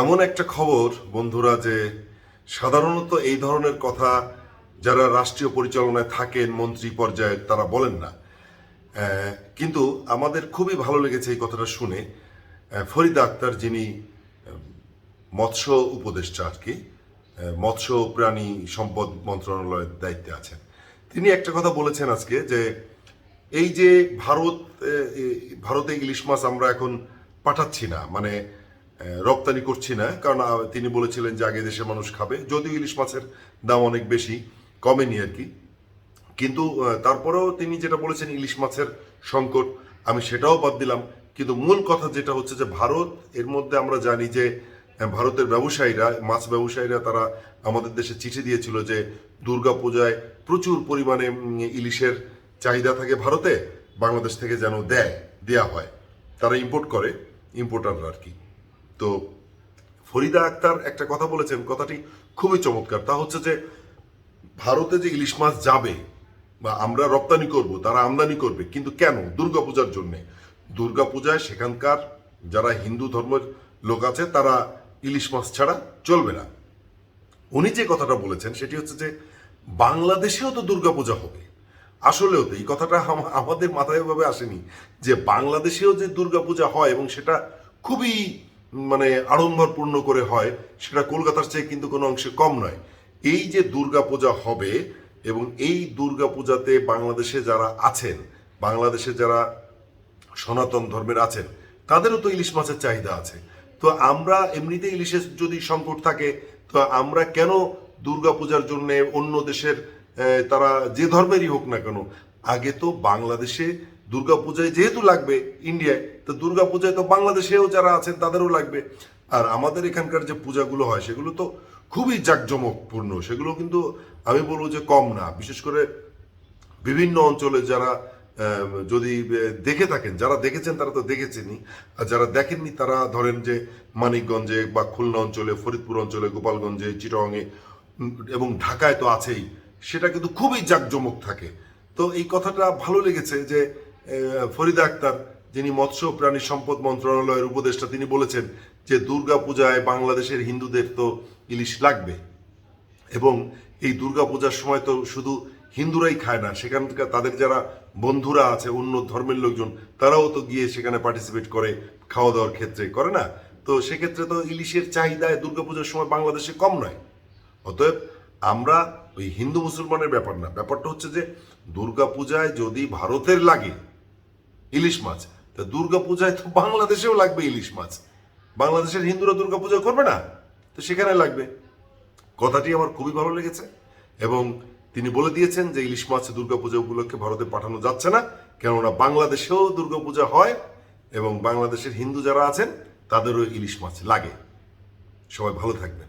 এমন একটা খবর, বন্ধুরা, যে সাধারণত এই ধরনের কথা যারা রাষ্ট্রীয় পরিচালনায় থাকেন, মন্ত্রী পর্যায়ে তারা বলেন না। কিন্তু আমাদের খুবই ভালো লেগেছে এই কথাটা শুনে। ফরিদা আক্তার যিনি মৎস্য উপদেষ্টা আর কি মৎস্য প্রাণী সম্পদ মন্ত্রণালয়ের দায়িত্বে আছেন। তিনি একটা কথা বলেছেন আজকে যে এই যে ভারত ভারতে ইলিশ মাছ আমরা এখন পাঠাচ্ছি না মানে রপ্তানি করছি না, কারণ তিনি বলেছিলেন যে আগে দেশের মানুষ খাবে, যদিও ইলিশ মাছের দাম অনেক বেশি, কমেনি আর কি। কিন্তু তারপরেও তিনি যেটা বলেছেন, ইলিশ মাছের সংকট, আমি সেটাও বাদ দিলাম। কিন্তু মূল কথা যেটা হচ্ছে যে, ভারত, এর মধ্যে আমরা জানি যে ভারতের ব্যবসায়ীরা, মাছ ব্যবসায়ীরা তারা আমাদের দেশে চিঠি দিয়েছিল যে, দুর্গা পূজায় প্রচুর পরিমাণে ইলিশের চাহিদা থাকে ভারতে, বাংলাদেশ থেকে যেন দেয়, দেয়া হয়। তারা ইম্পোর্ট করে ইম্পোর্টাররা আর কি। তো ফরিদা আক্তার একটা কথা বলেছেন, কথাটি খুবই চমৎকার। তা হচ্ছে যে, ভারতে যে ইলিশ মাছ যাবে বা আমরা রপ্তানি করব, তারা আমদানি করবে, কিন্তু কেন? দুর্গাপূজার জন্য। দুর্গাপূজায় সেখানকার যারা হিন্দু ধর্মের লোক আছে, তারা ইলিশ মাছ ছাড়া চলবে না। উনি যে কথাটা বলেছেন, সেটি হচ্ছে যে, বাংলাদেশেও তো দুর্গাপূজা হবে। আসলেও তো এই কথাটা আমাদের মাথায় ভাবে আসেনি যে, বাংলাদেশেও যে দুর্গাপূজা হয় এবং সেটা খুবই মানে আড়ম্বরপূর্ণ করে হয়, সেটা কলকাতার চেয়ে কিন্তু কোনো অংশে কম নয়। এই যে দুর্গাপূজা হবে এবং এই দুর্গাপূজাতে বাংলাদেশে যারা আছেন, বাংলাদেশে যারা সনাতন ধর্মের আছেন, তাদেরও তো ইলিশ মাছের চাহিদা আছে। তো আমরা এমনিতে ইলিশের যদি সংকট থাকে, তো আমরা কেন দুর্গাপূজার জন্য অন্য দেশের তারা যে ধর্মেরই হোক না কেন, আগে তো বাংলাদেশে দুর্গাপূজায় যেহেতু লাগবে ইন্ডিয়ায় তো দুর্গাপূজায় তো বাংলাদেশেও যারা আছেন তাদেরও লাগবে। আর আমাদের এখানকার যে পূজাগুলো হয়, সেগুলো তো খুবই জাঁকজমকপূর্ণ। সেগুলো কিন্তু আমি বলব যে কম না। বিশেষ করে বিভিন্ন অঞ্চলে যারা যদি দেখে থাকেন, যারা দেখেছেন তারা তো দেখেছেনই। আর যারা দেখেননি তারা ধরেন যে মানিকগঞ্জে বা খুলনা অঞ্চলে, ফরিদপুর অঞ্চলে, গোপালগঞ্জে চিটংয়ে এবং ঢাকায় তো আছেই, সেটা কিন্তু খুবই জাঁকজমক থাকে। তো এই কথাটা ভালো লেগেছে যে ফরিদা আক্তার, যিনি মৎস্য প্রাণী সম্পদ মন্ত্রণালয়ের উপদেষ্টা, তিনি বলেছেন যে দুর্গা পূজায় বাংলাদেশের হিন্দুদের তো ইলিশ লাগবে। এবং এই দুর্গাপূজার সময় তো শুধু হিন্দুরাই খায় না, সেখানকার তাদের যারা বন্ধুরা আছে, অন্য ধর্মের লোকজন, তারাও তো গিয়ে সেখানে পার্টিসিপেট করে খাওয়া দাওয়ার ক্ষেত্রে, করে না? তো সেক্ষেত্রে তো ইলিশের চাহিদায় দুর্গাপূজার সময় বাংলাদেশে কম নয়। অতএব আমরা ওই হিন্দু মুসলমানের ব্যাপার না। ব্যাপারটা হচ্ছে যে দুর্গাপূজায় যদি ভারতের লাগে ইলিশ মাছ। তা দুর্গাপূজায় তো বাংলাদেশেও লাগবে ইলিশ মাছ। বাংলাদেশের হিন্দুরা দুর্গাপূজা করবে না? তো সেখানে লাগবে। কথাটি আমার খুবই ভালো লেগেছে এবং তিনি বলে দিয়েছেন যে ইলিশ মাছ দুর্গাপূজা উপলক্ষে ভারতে পাঠানো যাচ্ছে না, কেননা বাংলাদেশেও দুর্গাপূজা হয় এবং বাংলাদেশের হিন্দু যারা আছেন, তাদেরও ইলিশ মাছ লাগে। সবাই ভালো থাকবেন।